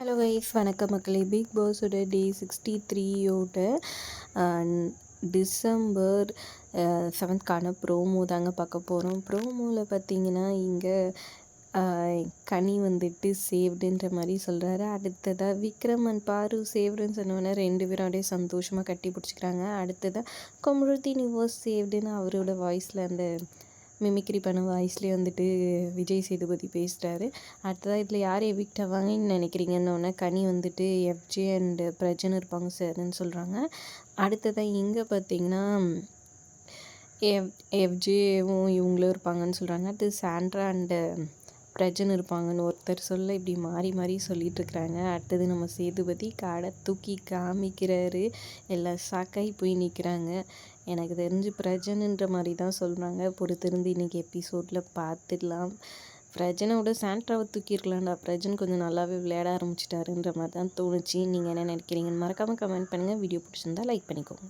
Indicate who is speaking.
Speaker 1: Hello guys வணக்கம் மக்களே. Bigg பாஸோட டே சிக்ஸ்டி த்ரீயோட டிசம்பர் செவன்த்கான ப்ரோமோ தாங்க பார்க்க போகிறோம் ப்ரோமோவில் பார்த்தீங்கன்னா இங்கே கனி வந்துட்டு சேவ்டுன்ற மாதிரி சொல்கிறாரு அடுத்ததாக விக்ரம் அண்ட் பாரு சேவ்டுன்னு சொன்னோன்னே ரெண்டு பேரும் அப்படியே சந்தோஷமாக கட்டி பிடிச்சிக்கிறாங்க. அடுத்ததாக கொமருத்தி நிவோஸ் சேவ்டுன்னு அவரோட வாய்ஸில் அந்த மிமிக்ரி பண்ண வாய்ஸ்லேயே வந்துட்டு விஜய் சேதுபதி பேசுகிறாரு அடுத்ததாக இதில் யார் எவிக்ட் ஆவாங்கன்னு நினைக்கிறீங்கன்னொன்னே கனி வந்துட்டு எஃப்ஜே அண்டு பிரஜன் இருப்பாங்க சார்ன்னு சொல்கிறாங்க அடுத்ததாக இங்கே பார்த்தீங்கன்னா எஃப் எஃப்ஜேவும் இவங்களும் இருப்பாங்கன்னு சொல்கிறாங்க அடுத்து சாண்ட்ரா அண்டு பிரஜன் இருப்பாங்கன்னு ஒருத்தர் சொல்ல இப்படி மாறி மாறி சொல்லிகிட்ருக்குறாங்க அடுத்தது நம்ம சேதுபதி காடை தூக்கி காமிக்கிறாரு. எல்லாம் சாக்காய் போய் நிற்கிறாங்க எனக்கு தெரிஞ்சு பிரஜனுன்ற மாதிரி தான் சொல்கிறாங்க பொறுத்திருந்து இன்றைக்கி எபிசோடில் பார்த்துடலாம் பிரஜனை விட சாண்ட்ராவை தூக்கியிருக்கலாம்டா. பிரஜன் கொஞ்சம் நல்லாவே விளையாட ஆரம்பிச்சிட்டாருன்ற மாதிரி தான் தோணுச்சு. நீங்கள் என்ன நினைக்கிறீங்கன்னு மறக்காமல் கமெண்ட் பண்ணுங்கள் வீடியோ பிடிச்சிருந்தா லைக் பண்ணிக்கோங்க.